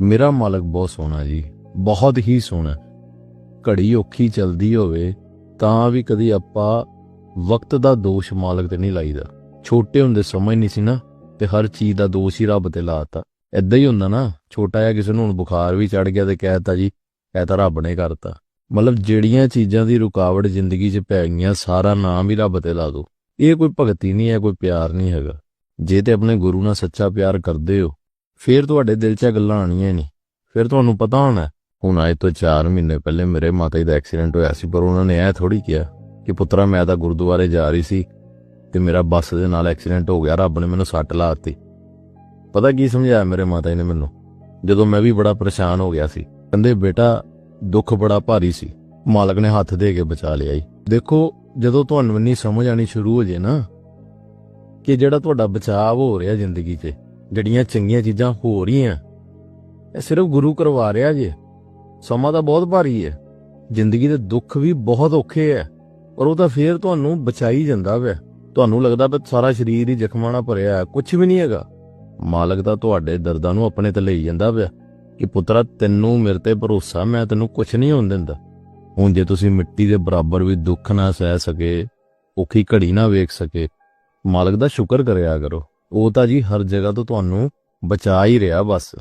ਮੇਰਾ ਮਾਲਕ ਬਹੁਤ ਸੋਹਣਾ ਜੀ, ਬਹੁਤ ਹੀ ਸੋਹਣਾ। ਘੜੀ ਔਖੀ ਚਲਦੀ ਹੋਵੇ, ਤਾਂ ਵੀ ਕਦੀ ਆਪਾਂ ਵਕਤ ਦਾ ਦੋਸ਼ ਮਾਲਕ ਤੇ ਨਹੀਂ ਲਾਈਦਾ। ਛੋਟੇ ਹੁੰਦੇ ਸਮਝ ਨਹੀਂ ਸੀ ਨਾ, ਤੇ ਹਰ ਚੀਜ਼ ਦਾ ਦੋਸ਼ ਹੀ ਰੱਬ ਤੇ ਲਾਤਾ। ਐਦਾਂ ਹੀ ਹੁੰਦਾ ਨਾ, ਛੋਟਾ ਜਿਹਾ ਕਿਸੇ ਨੂੰ ਹੁਣ ਬੁਖਾਰ ਵੀ ਚੜ ਗਿਆ ਤੇ ਕਹਿਤਾ ਜੀ, ਇਹ ਤਾਂ ਰੱਬ ਨੇ ਕਰਤਾ। ਮਤਲਬ ਜਿਹੜੀਆਂ ਚੀਜ਼ਾਂ ਦੀ ਰੁਕਾਵਟ ਜ਼ਿੰਦਗੀ 'ਚ ਪੈ ਗਈਆਂ, ਸਾਰਾ ਨਾਮ ਹੀ ਰੱਬ ਤੇ ਲਾ ਦੋ। ਇਹ ਕੋਈ ਭਗਤੀ ਨਹੀਂ ਹੈ ਕੋਈ ਪਿਆਰ ਨਹੀਂ ਹੈਗਾ। ਜੇ ਤੇ ਆਪਣੇ ਗੁਰੂ ਨਾਲ ਸੱਚਾ ਪਿਆਰ ਕਰਦੇ ਹੋ ਫਿਰ ਤੁਹਾਡੇ ਦਿਲ 'ਚ ਇਹ ਗੱਲਾਂ ਆਣੀਆਂ ਨਹੀਂ। ਫਿਰ ਤੁਹਾਨੂੰ ਪਤਾ ਹੋਣਾ, ਹੁਣ ਅੱਜ ਤੋਂ 4 ਮਹੀਨੇ ਪਹਿਲੇ ਮੇਰੇ ਮਾਤਾ ਜੀ ਦਾ ਐਕਸੀਡੈਂਟ ਹੋਇਆ ਸੀ, ਪਰ ਉਹਨਾਂ ਨੇ ਇਹ ਥੋੜੀ ਕਿਹਾ ਕਿ ਪੁੱਤਰਾ, ਮੈਂ ਤਾਂ ਗੁਰਦੁਆਰੇ ਜਾ ਰਹੀ ਸੀ ਤੇ ਮੇਰਾ ਬੱਸ ਦੇ ਨਾਲ ਐਕਸੀਡੈਂਟ ਹੋ ਗਿਆ, ਰੱਬ ਨੇ ਮੈਨੂੰ ਸੱਟ ਲਾਤੀ ਪਤਾ ਕੀ ਸਮਝਾਇਆ ਮੇਰੇ ਮਾਤਾ ਜੀ ਨੇ ਮੈਨੂੰ? ਜਦੋਂ ਮੈਂ ਵੀ ਬੜਾ ਪਰੇਸ਼ਾਨ ਹੋ ਗਿਆ ਸੀ, ਕਹਿੰਦੇ, ਬੇਟਾ, ਦੁੱਖ ਬੜਾ ਭਾਰੀ ਸੀ, ਮਾਲਕ ਨੇ ਹੱਥ ਦੇ ਕੇ ਬਚਾ ਲਿਆ ਜੀ ਦੇਖੋ, ਜਦੋਂ ਤੁਹਾਨੂੰ ਇੰਨੀ ਸਮਝ ਆਣੀ ਸ਼ੁਰੂ ਹੋ ਜੇ ਨਾ ਕਿ ਜਿਹੜਾ ਤੁਹਾਡਾ ਬਚਾਅ ਹੋ ਰਿਹਾ ਜ਼ਿੰਦਗੀ 'ਚ ਜਿਹੜੀਆਂ ਚੰਗੀਆਂ ਚੀਜ਼ਾਂ ਹੋ ਰਹੀਆਂ। ਇਹ ਸਿਰਫ ਗੁਰੂ ਕਰਵਾ ਰਿਹਾ ਜੇ। ਸਮਾਂ ਤਾਂ ਬਹੁਤ ਭਾਰੀ ਹੈ। ਜ਼ਿੰਦਗੀ ਦੇ ਦੁੱਖ ਵੀ ਬਹੁਤ ਔਖੇ ਹੈ। ਪਰ ਉਹ ਤਾਂ ਫੇਰ ਤੁਹਾਨੂੰ ਬਚਾਈ ਜਾਂਦਾ ਵਾ। ਤੁਹਾਨੂੰ ਲੱਗਦਾ ਵੀ ਸਾਰਾ ਸਰੀਰ ਹੀ ਜ਼ਖਮਾਂ ਨਾਲ ਭਰਿਆ ਹੈ ਕੁਝ ਵੀ ਨਹੀਂ ਹੈਗਾ। ਮਾਲਕ ਤਾਂ ਤੁਹਾਡੇ ਦਰਦਾਂ ਨੂੰ ਆਪਣੇ ਤੇ ਲਈ ਜਾਂਦਾ ਪਿਆ ਕਿ ਪੁੱਤਰਾ, ਤੈਨੂੰ ਮੇਰੇ ਤੇ ਭਰੋਸਾ, ਮੈਂ ਤੈਨੂੰ ਕੁਝ ਨਹੀਂ ਹੋਣ ਦਿੰਦਾ। ਹੁਣ ਜੇ ਤੁਸੀਂ ਮਿੱਟੀ ਦੇ ਬਰਾਬਰ ਵੀ ਦੁੱਖ ਨਾ ਸਹਿ ਸਕੇ, ਔਖੀ ਘੜੀ ਨਾ ਵੇਖ ਸਕੇ, ਮਾਲਕ ਦਾ ਸ਼ੁਕਰ ਕਰਿਆ ਕਰੋ। ਉਹ ਤਾਂ ਜੀ ਹਰ ਜਗ੍ਹਾ ਤੋਂ ਤੁਹਾਨੂੰ ਬਚਾ ਹੀ ਰਿਹਾ ਬਸ।